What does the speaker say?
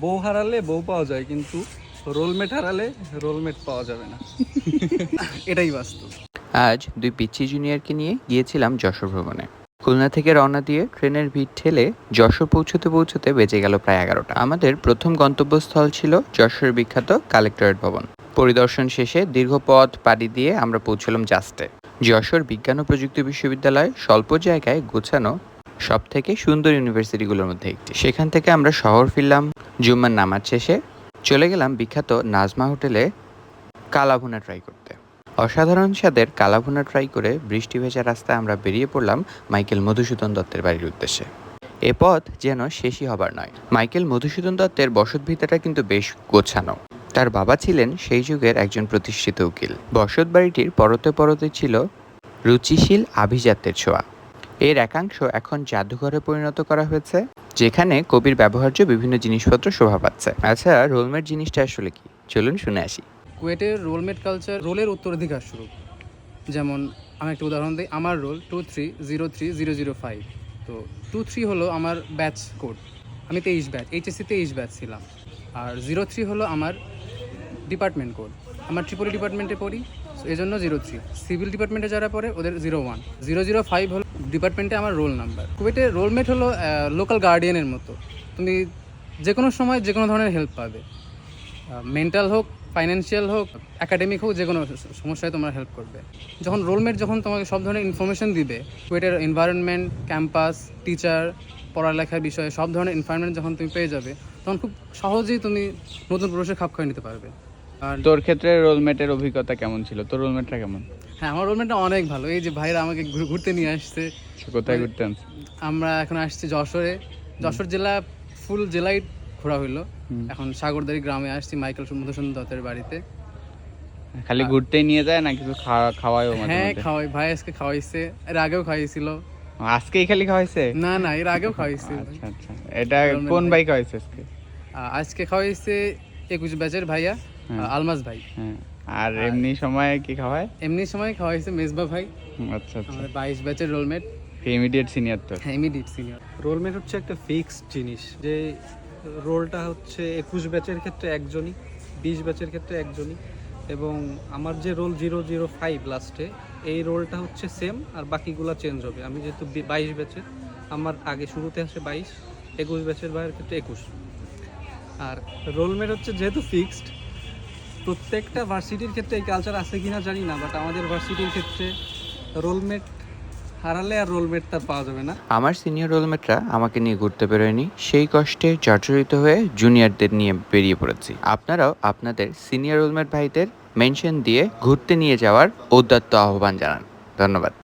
বউ হারালে বউ পাওয়া যায় কিন্তু রোলমেট হারালে রোলমেট পাওয়া যাবে না। এটাই বাস্তব। আজ দুই পিচ্ছি জুনিয়রকে নিয়ে গিয়েছিলাম যশোর ভ্রমণে। খুলনা থেকে রওনা দিয়ে ট্রেনের ভিড় ঠেলে যশোর পৌঁছতে পৌঁছতে বেজে গেল প্রায় এগারোটা। আমাদের প্রথম গন্তব্যস্থল ছিল যশোরের বিখ্যাত কালেক্টরেট ভবন। পরিদর্শন শেষে দীর্ঘ পথ পাড়ি দিয়ে আমরা পৌঁছলাম জাস্টে। যশোর বিজ্ঞান ও প্রযুক্তি বিশ্ববিদ্যালয় স্বল্প জায়গায় গোছানো সব থেকে সুন্দর ইউনিভার্সিটিগুলোর মধ্যে একটি। সেখান থেকে আমরা শহর ফিরলাম, জুম্মার নামাজ শেষে। চলে গেলাম বিখ্যাত নাজমা হোটেলে কালাভুনা ট্রাই করতে। অসাধারণ স্বাদের কালাভুনা ট্রাই করে বৃষ্টি ভেজা রাস্তায় আমরা বেরিয়ে পড়লাম মাইকেল মধুসূদন দত্তের বাড়ির উদ্দেশ্যে। এ পথ যেন শেষই হবার নয়। মাইকেল মধুসূদন দত্তের বসতভিটাটা কিন্তু বেশ গোছানো। তার বাবা ছিলেন সেই যুগের একজন প্রতিষ্ঠিত উকিল। বসত বাড়িটির পরতে পরতে ছিল রুচিশীল আভিজাত্যের ছোঁয়া। এর একাংশ এখন জাদুঘরে পরিণত করা হয়েছে, যেখানে কবির ব্যবহার্য বিভিন্ন জিনিসপত্র শোভা পাচ্ছে। আচ্ছা রোলমেট জিনিসটা আসলে কি? চলুন শুনে আসি। কুয়েটের রোলমেট কালচার রোলের উত্তরাধিকার স্বরূপ। যেমন, আমি একটা উদাহরণ দিই, আমার roll two three zero three zero zero five তো টু থ্রি হলো আমার ব্যাচ কোড। আমি তেইশ ব্যাচ এইচএসসি তেইশ ব্যাচ ছিলাম। আর জিরো থ্রি হলো আমার ডিপার্টমেন্ট কোড। আমার ট্রিপলি ডিপার্টমেন্টে পড়ি এই জন্য জিরো থ্রি সিভিল ডিপার্টমেন্টে যারা পড়ে, ওদের zero one zero zero five হলো ডিপার্টমেন্টে আমার রোল নাম্বার। কুয়েটে রোলমেট হলো লোকাল গার্ডিয়ানের মতো। তুমি যে কোনো সময় যে কোনো ধরনের হেল্প পাবে। মেন্টাল হোক ফাইন্যান্সিয়াল হোক একাডেমিক হোক যে কোনো সমস্যায় তোমার হেল্প করবে। যখন রোলমেট যখন তোমাকে সব ধরনের ইনফরমেশন দিবে কুয়েটের এনভায়রনমেন্ট ক্যাম্পাস টিচার পড়ালেখার বিষয়ে সব ধরনের এনভায়রনমেন্ট যখন তুমি পেয়ে যাবে, তখন খুব সহজেই তুমি নতুন প্রবেশের খাপ খাইয়ে নিতে পারবে। তোর ক্ষেত্রে রোলমেটের অভিজ্ঞতা কেমন ছিল? তোর রোলমেটটা কেমন? হ্যাঁ আমার রোলমেটটা অনেক ভালো। এই যে ভাইরা আমাকে ঘুরতে নিয়ে আসছে। কোথায় ঘুরতে আমরা এখন আসছি যশোরে। যশোর জেলা ফুল জেলায় ঘোরা হইল। এখন সাগরদারি গ্রামে আসছি মাইকেল মধুসূদন দত্তের বাড়িতে। খালি ঘুরতেই নিয়ে যায় না কিছু খাওয়া খাওয়ায়ও মাঝে হ্যাঁ খাওয়াই। ভাই আজকে খাওয়াইছে। এর আগেও খাওয়াইছিল। আজকেই খালি খাওয়াইছে? না না এর আগেও খাওয়াইছে আচ্ছা আচ্ছা। এটা কোন ভাই। বাইক খাওয়াইছে আজকে? আজকে খাওয়াইছে একুশ ব্যাচের ভাইয়া। আলমাস ভাই। হ্যাঁ। আর এমনি সময় কি খাওয়ায়? এমনি সময় খাওয়াইছে মেজবা ভাই। আচ্ছা আচ্ছা। আমাদের বাইশ ব্যাচের রোলমেট ইমিডিয়েট সিনিয়র তো। হ্যাঁ ইমিডিয়েট সিনিয়র রোলমেট হচ্ছে একটা ফিক্সড জিনিস। যে রোলটা হচ্ছে একুশ ব্যাচের ক্ষেত্রে একজনই বিশ ব্যাচের ক্ষেত্রে একজনই এবং আমার যে রোল জিরো জিরো ফাইভ লাস্টে এই রোলটা হচ্ছে সেম আর বাকিগুলো চেঞ্জ হবে। আমি যেহেতু বাইশ ব্যাচের আমার আগে শুরুতে আসে বাইশ একুশ ব্যাচের বাইরের ক্ষেত্রে একুশ। আর রোলমেট হচ্ছে যেহেতু ফিক্সড প্রত্যেকটা ভার্সিটির ক্ষেত্রে এই কালচার আছে কিনা জানি না বাট আমাদের ভার্সিটির ক্ষেত্রে রোলমেট হারালে আর রোলমেট তার পাওয়া যাবে না। আমার সিনিয়র রোলমেটরা আমাকে নিয়ে ঘুরতে বেরোয়নি, সেই কষ্টে জর্জরিত হয়ে জুনিয়রদের নিয়ে বেরিয়ে পড়েছি। আপনারাও আপনাদের সিনিয়র রোলমেট ভাইদের মেনশন দিয়ে ঘুরতে নিয়ে যাওয়ার উদ্যত্ত আহ্বান জানান। ধন্যবাদ।